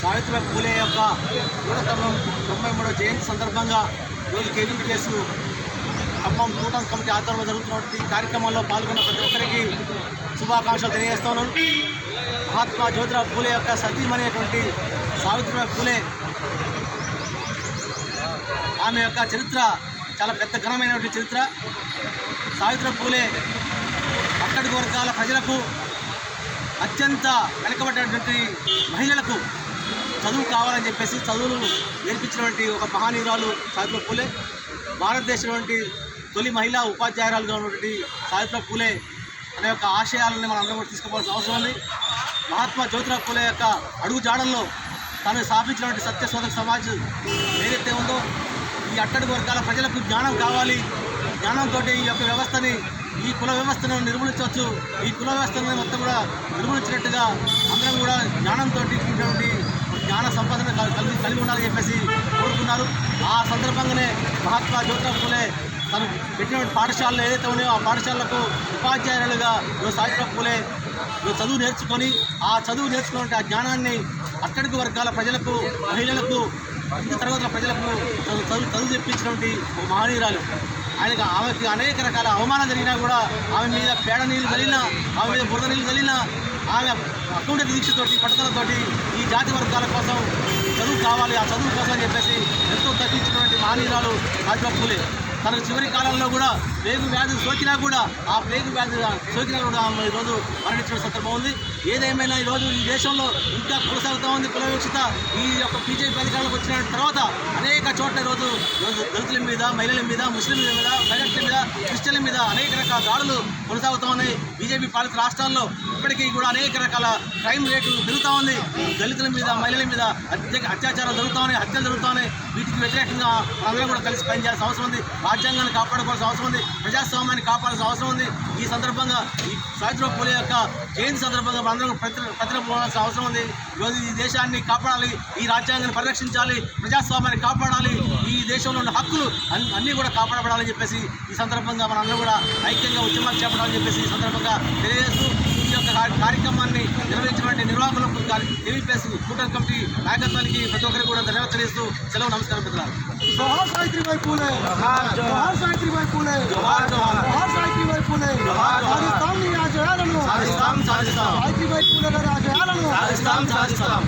సావిత్రిబాయ్ పూలే యొక్క తొంభై తొంభై మూడవ జయంతి సందర్భంగా ఈరోజు కేజీ కేసు ఖమ్మం కూటమి కమిటీ ఆధ్వర్యంలో జరుగుతున్నటువంటి కార్యక్రమంలో పాల్గొన్న ప్రతి ఒక్కరికి శుభాకాంక్షలు తెలియజేస్తున్నాను. మహాత్మా జ్యోతిరావు పూలే యొక్క సతీమణి అనేటువంటి సావిత్రిబాయి పూలే ఆమె యొక్క చరిత్ర చాలా పెద్ద ఘనమైనటువంటి చరిత్ర. సావిత్రి పూలే అక్కడి వర్గాల ప్రజలకు అత్యంత వెనుకబడినటువంటి మహిళలకు చదువు కావాలని చెప్పేసి చదువులు నేర్పించినటువంటి ఒక మహానీయురాలు సావిత్రి పూలే భారతదేశం వంటి తొలి మహిళా ఉపాధ్యాయురాలుగా ఉన్నటువంటి సావిత్రి పూలే అనే యొక్క ఆశయాలని మనం అందరం కూడా తీసుకోవాల్సిన అవసరం ఉంది. మహాత్మా జ్యోతిరావు పూలే యొక్క అడుగు జాడల్లో తను స్థాపించినటువంటి సత్యశోధక సమాజం ఏదైతే ఉందో ఈ అట్టడుగు వర్గాల ప్రజలకు జ్ఞానం కావాలి. జ్ఞానంతో ఈ యొక్క వ్యవస్థని ఈ కుల వ్యవస్థను నిర్మూలించవచ్చు. ఈ కుల వ్యవస్థను మొత్తం కూడా నిర్మూలించినట్టుగా అందరం కూడా జ్ఞానంతో కూడినటువంటి జ్ఞాన సంపదను కలిగి కలిగి ఉండాలని చెప్పేసి కోరుకున్నారు. ఆ సందర్భంగానే మహాత్మా జ్యోతిరావు పూలే తను పెట్టినటువంటి పాఠశాలలు ఏదైతే ఉన్నాయో ఆ పాఠశాలలకు ఉపాధ్యాయులుగా సాయిరావు పూలే చదువు నేర్చుకొని ఆ చదువు నేర్చుకున్న ఆ జ్ఞానాన్ని అట్టడుగు వర్గాల ప్రజలకు మహిళలకు తరగతుల ప్రజలకు చదువు చదువు చదువు తెప్పించినటువంటి మహనీయురాలు. ఆయనకు ఆమెకి అనేక రకాల అవమానం జరిగినా కూడా ఆమె మీద పేడ నీళ్ళు కలిగినా ఆమె మీద బురద నీళ్ళు కలిగినా ఆమె అటువంటి దీక్షతోటి పట్టుదలతోటి ఈ జాతి వర్గాల కోసం చదువు కావాలి ఆ చదువు కోసం అని చెప్పేసి ఎంతో తగ్గించినటువంటి మహనీయురాలు రాజ్బాబు పూలే. తనకు చివరి కాలంలో కూడా ప్లేగు వ్యాధి సోకినా కూడా ఆ ప్లేగు వ్యాధి సోకినా కూడా ఆమె ఈరోజు మరణించిన సందర్భం ఉంది. ఏదేమైనా ఈరోజు ఈ దేశంలో ఇంకా కొనసాగుతూ ఉంది కుల ఈ యొక్క బీజేపీ అధికారంలోకి వచ్చిన తర్వాత అనేక చోట్ల ఈరోజు ఈరోజు దళితుల మీద మహిళల మీద ముస్లింల మీద మైనార్టీల మీద క్రిస్టియన్ల మీద అనేక రకాల దాడులు కొనసాగుతూ ఉన్నాయి. బీజేపీ పాలిత రాష్ట్రాల్లో ఇప్పటికీ కూడా అనేక రకాల క్రైమ్ రేటు పెరుగుతూ ఉంది. దళితుల మీద మహిళల మీద అత్య అత్యాచారాలు జరుగుతూ ఉన్నాయి హత్యలు జరుగుతూ ఉన్నాయి. వీటికి వ్యతిరేకంగా అందరం కూడా కలిసి పనిచేయాల్సిన అవసరం ఉంది. రాజ్యాంగాన్ని కాపాడుకోవాల్సిన అవసరం ఉంది. ప్రజాస్వామ్యాన్ని కాపాడాల్సిన అవసరం ఉంది. ఈ సందర్భంగా ఈ సావిత్రిబాయి పూలే యొక్క జయంతి సందర్భంగా మనందరం ప్రతి ప్రతిరపోవాల్సిన అవసరం ఉంది. ఈరోజు ఈ దేశాన్ని కాపాడాలి. ఈ రాజ్యాంగాన్ని పరిరక్షించాలి. ప్రజాస్వామ్యాన్ని కాపాడాలి. ఈ దేశంలో ఉన్న హక్కులు అన్ని అన్నీ కూడా కాపాడబడాలని చెప్పేసి ఈ సందర్భంగా మనందరం కూడా ఐక్యంగా ఉద్యమాలు చేపడాలని చెప్పేసి ఈ సందర్భంగా తెలియజేస్తూ కార్యక్రమాన్ని నిర్వహించినటువంటి నిర్వాహకులకు తెలియపేసి కూటమి కమిటీ నాయకత్వానికి ప్రతి ఒక్కరికి కూడా ధన్యవాదాలు తెలియజేస్తూ సెలవు నమస్కారం మిత్రులారు జోహార్ సావిత్రిబాయి పూలే జోహార్ సావిత్రిబాయి పూలే జోహార్ జోహార్ జోహార్ సావిత్రిబాయి పూలే జోహార్ సాధిస్తాం నీ రాజయాలను సాధిస్తాం సాధిస్తాం సావిత్రిబాయి పూలే రాజయాలను సాధిస్తాం సాధిస్తాం